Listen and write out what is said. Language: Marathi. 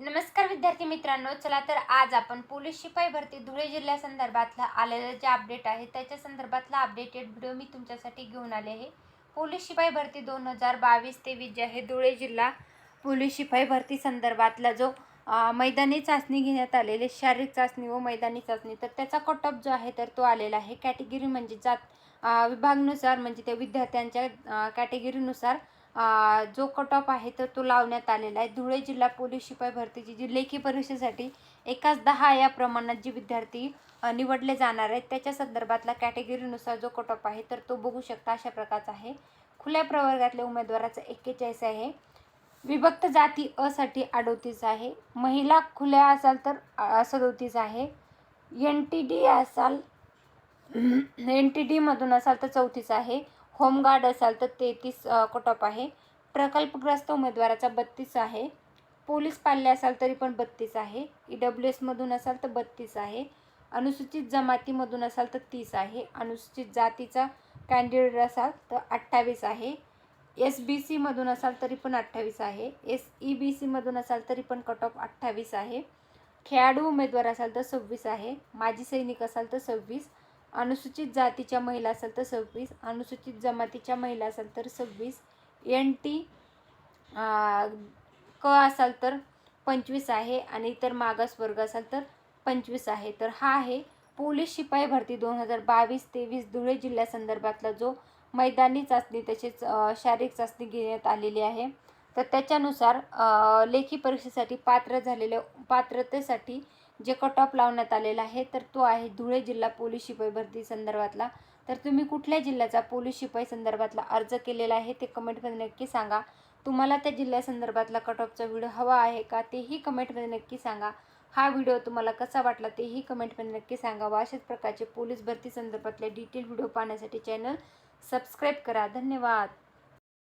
नमस्कार विद्यार्थी मित्रांनो चला तर आज आपण पोलीस शिपाई भरती धुळे जिल्ह्यासंदर्भातला आलेलं जे अपडेट आहे त्याच्या संदर्भातला अपडेटेड व्हिडिओ मी तुमच्यासाठी घेऊन आले आहे. पोलीस शिपाई भरती दोन हजार बावीस तेवीस जे आहे धुळे जिल्हा पोलीस शिपाई भरती संदर्भातला जो मैदानी चाचणी घेण्यात आलेली शारीरिक चाचणी व मैदानी चाचणी तर त्याचा कट ऑफ जो आहे तर तो आलेला आहे. कॅटेगरी म्हणजे जात विभागनुसार म्हणजे त्या विद्यार्थ्यांच्या कॅटेगरीनुसार जो कट ऑफ आहे तर तो लावण्यात आलेला आहे. धुळे जिल्हा पोलीस शिपाई भरतीची जी लेखी परीक्षेसाठी एकाच दहा या प्रमाणात जे विद्यार्थी निवडले जाणार आहेत त्याच्या संदर्भातला कॅटेगरीनुसार जो कट ऑफ आहे तर तो बघू शकता अशा प्रकारचा आहे. खुल्या प्रवर्गातल्या उमेदवाराचा एक्केचाळीस आहे. विभक्त जाती असाठी अडोतीस आहे. महिला खुल्या असाल तर सदोतीस आहे. एन टी डी असाल एन टी डीमधून असाल तर चौतीस आहे. होमगार्ड असाल तर तेहतीस कटॉप आहे. प्रकल्पग्रस्त उमेदवाराचा बत्तीस आहे. पोलीस पाल्य असाल तरी पण बत्तीस आहे. ई डब्ल्यू एसमधून असाल तर बत्तीस आहे. अनुसूचित जमातीमधून असाल तर तीस आहे. अनुसूचित जातीचा कॅन्डिडेट असाल तर अठ्ठावीस आहे. एस बी सीमधून असाल तरी पण अठ्ठावीस आहे. एस ई बी सीमधून असाल तरी पण कट ऑफ अठ्ठावीस आहे. खेळाडू उमेदवार असाल तर सव्वीस आहे. माजी सैनिक असाल तर सव्वीस. अनुसूचित जातीच्या महिला असेल तर सव्वीस अनुसूचित जमातीच्या महिला असेल तर सव्वीस एन टी क असाल तर पंचवीस आहे आणि इतर मागास वर्ग असाल तर पंचवीस आहे. तर हा आहे पोलीस शिपाई भरती दोन हजार बावीस तेवीस धुळे जिल्ह्यासंदर्भातला जो मैदानी चाचणी तसेच शारीरिक चाचणी घेण्यात आलेली आहे. तर त्याच्यानुसार लेखी परीक्षेसाठी पात्र झालेल्या पात्रतेसाठी जे कट ऑफ लावण्यात आलेला आहे तर तो आहे धुळे जिल्हा पोलीस शिपाई भरती संदर्भातला. तर तुम्ही कुठल्या जिल्ह्याचा पोलीस शिपाई संदर्भातला अर्ज केलेला आहे ते कमेंटमध्ये नक्की सांगा. तुम्हाला त्या जिल्ह्यासंदर्भातला कट ऑफचा व्हिडिओ हवा आहे का तेही कमेंटमध्ये नक्की सांगा. हा व्हिडिओ तुम्हाला कसा वाटला तेही कमेंटमध्ये नक्की सांगा व अशाच प्रकारचे पोलीस भरती संदर्भातले डिटेल व्हिडिओ पाहण्यासाठी चॅनल सबस्क्राईब करा. धन्यवाद.